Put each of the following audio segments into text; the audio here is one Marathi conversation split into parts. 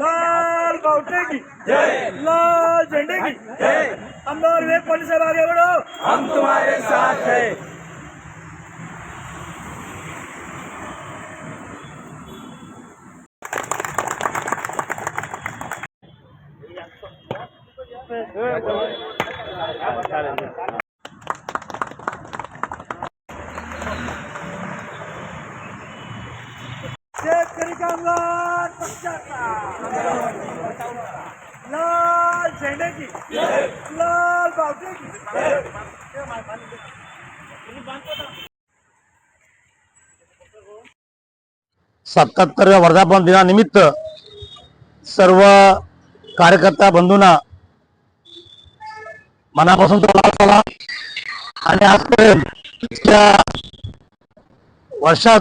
लाल बावटे की लाल झंडे की। आमदार विवेक पाटील साहेब आगे बढ़ो हम तुम्हारे साथ है। शेतकरी कामगार पक्षाचा. लाल झेंडे की लाल बावटे की सत्याहत्तरव्या वर्धापन दिनानिमित्त सर्व कार्यकर्ता बंधूंना मनापासून तो लाभ झाला. आणि आजपर्यंत वर्षात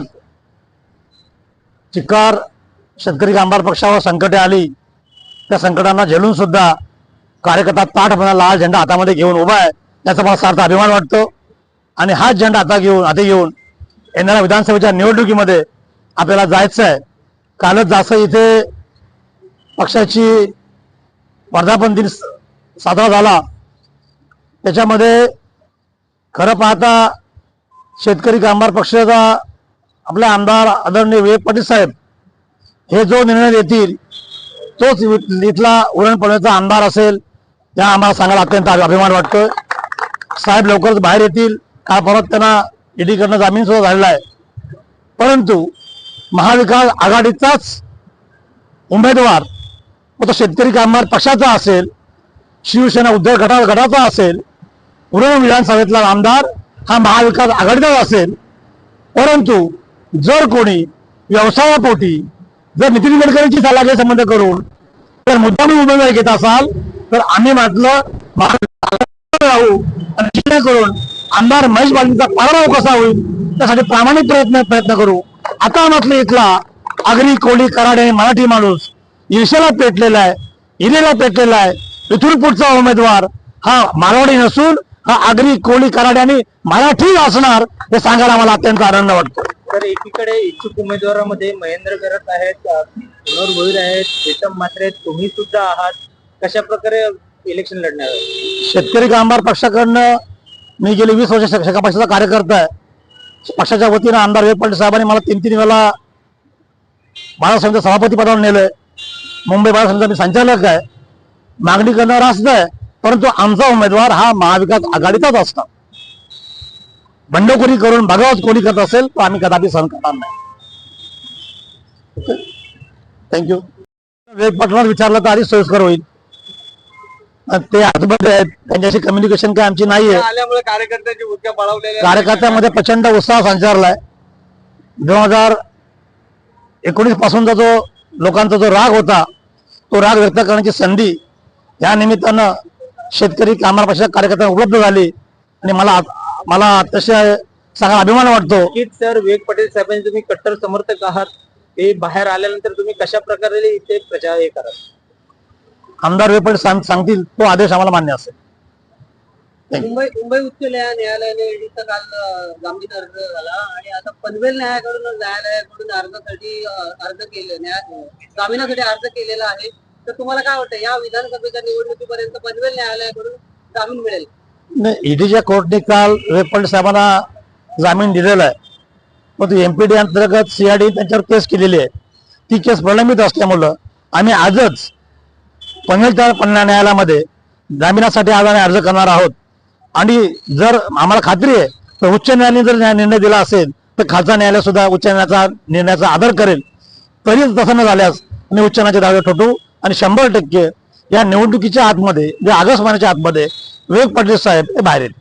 चिकार शेतकरी कामगार पक्षावर संकटे आली. त्या संकटांना झेलून सुद्धा कार्यकर्ता ताठपणा लाल झेंडा हातामध्ये घेऊन उभा आहे. याचा मला सार्थ अभिमान वाटतो. आणि हाच झेंडा हातात घेऊन हाती घेऊन येणाऱ्या विधानसभेच्या निवडणुकीमध्ये आपल्याला जायचं आहे. कालच जसं इथे पक्षाची वर्धापन दिन साजरा झाला. त्याच्यामध्ये खरं पाहता शेतकरी कामगार पक्षाचा आपले आमदार आदरणीय विवेक पाटील साहेब हे जो निर्णय देतील तोच इथला उरणपळेचा आमदार असेल त्या आम्हाला सांगायला अत्यंत अभि- अभिमान वाटतोय. साहेब लवकरच बाहेर येतील का परत त्यांना ईडीकडनं जामीन सुद्धा झालेला आहे. परंतु महाविकास आघाडीचाच उमेदवार मग तो शेतकरी कामगार पक्षाचा असेल शिवसेना उद्धव गटा गटाचा असेल उरण विधानसभेतला आमदार हा महाविकास आघाडीचाच असेल. परंतु जर कोणी व्यवसायापोटी जर नितीन गडकरींची सल्ला संबंध करून जर मुद्दाम उमेदवारी घेत असाल तर आम्ही म्हटलं राहू आणि करून आमदार महेश बालदीचा पराभव कसा होईल त्यासाठी प्रामाणिक प्रयत्न प्रयत्न करू. आता म्हटलं इथला आगरी कोळी कराडे मराठी माणूस ईर्षेला पेटलेला आहे इरेला पेटलेला आहे. इथून पुढचा उमेदवार हा मारवाडी नसून हा आगरी कोळी कराडे आणि मराठी असणार हे सांगायला मला अत्यंत आनंद वाटतो. तर एकीकडे इच्छुक उमेदवारामध्ये महेंद्र करत आहेत मनोहर भोईर आहेत प्रीतम म्हात्रे आहेत तुम्ही सुद्धा आहात. कशा प्रकारे इलेक्शन लढणार आहे शेतकरी कामगार पक्षाकडनं मी गेली वीस वर्ष शिक्षका पक्षाचा कार्यकर्ता आहे. पक्षाच्या वतीनं आमदार विवेक पाटील साहेबांनी मला तीन तीन वेळा बाळा समिती सभापती पदावर नेलंय. मुंबई बाळा समितीचा मी संचालक आहे. मागणी करणारा असतं आहे. परंतु आमचा उमेदवार हा महाविकास आघाडीचाच असतो. बंडखोरी करून भगावत कोणी करत असेल तर आम्ही कदापि सहन करणार नाही. थँक्यू पाटलांना विचारलं तर आधी सोयीस्कर होईल. ते आतमध्ये आहेत त्यांच्याशी कम्युनिकेशन काय आमची नाहीये. आल्यामुळे कार्यकर्त्यांची भूमिका बळावलेल्या कार्यकर्त्यामध्ये प्रचंड उत्साह संचारलाय. दोन हजार एकोणीस पासूनचा जो लोकांचा जो राग होता तो राग व्यक्त करण्याची संधी या निमित्तानं शेतकरी कामगार पक्षाच्या कार्यकर्त्यांना उपलब्ध झाली. आणि मला मला अतिशय सांगा अभिमान वाटतो. नक्कीच सर विवेक पाटील साहेबांचे तुम्ही कट्टर समर्थक आहात. ते बाहेर आल्यानंतर तुम्ही कशा प्रकारे इथे प्रचार हे करा आमदार वेपट सांगतील तो आदेश आम्हाला मान्य असेल. मुंबई मुंबई उच्च न्याय न्यायालयाने ईडीचा काल अ, जामीन अर्ज झाला आणि आता पनवेल न्यायालयाकडून न्यायालयाकडून अर्जासाठी अ, अर्ज केले न्याय जामिनासाठी अर्ज केलेला आहे. तर तुम्हाला काय वाटतं या विधानसभेच्या निवडणुकीपर्यंत पनवेल न्यायालयाकडून जामीन मिळेल? ईडीच्या कोर्टने काल रेपंड साहेबांना जामीन दिलेला आहे. परंतु एमपीडी अंतर्गत सीआयडी त्यांच्यावर केस केलेली आहे. ती केस प्रलंबित असल्यामुळं आम्ही आजच पनवेल पन्ना न्यायालयामध्ये जामिनासाठी आज आम्ही अर्ज करणार आहोत. आणि जर आम्हाला खात्री आहे तर उच्च न्यायालयाने जर न्याय- निर्णय दिला असेल तर खालचा न्यायालय सुद्धा उच्च न्यायालयाचा निर्णयाचा आदर करेल. तरी तसं न झाल्यास आम्ही उच्च न्यायालयाचे दावे ठोठू. आणि शंभर टक्के या निवडणुकीच्या आतमध्ये जे ऑगस्ट महिन्याच्या आतमध्ये विवेक पाटील साहेब हे बाहेर येतील